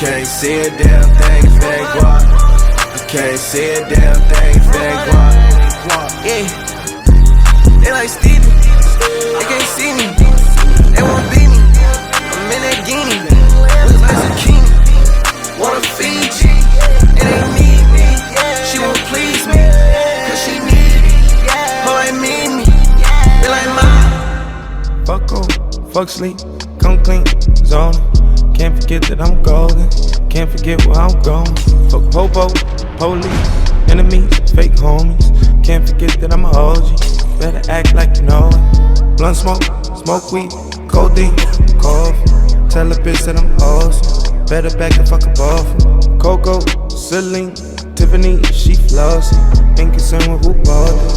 see a damn thing, fat guap. I can't see a damn thing, fat guap. Yeah, they like Steven, they can't see me, they won't beat me. I'm in that guinea, look like zucchini. Wanna feed you, it ain't me. She won't please me, cause she need me. Oh, ain't mean me, they like mine. Fuck off, fuck sleep, come clean, zone. Can't forget that I'm golden, can't forget where I'm going. Fuck popo, police, enemies, fake homies. Can't forget that I'm a OG, better act like you know it. Blunt smoke, smoke weed, codeine, coffee. Tell a bitch that I'm awesome, better back the fuck off. Coco, Celine, Tiffany, she flossy. Ain't concerned with who bought it.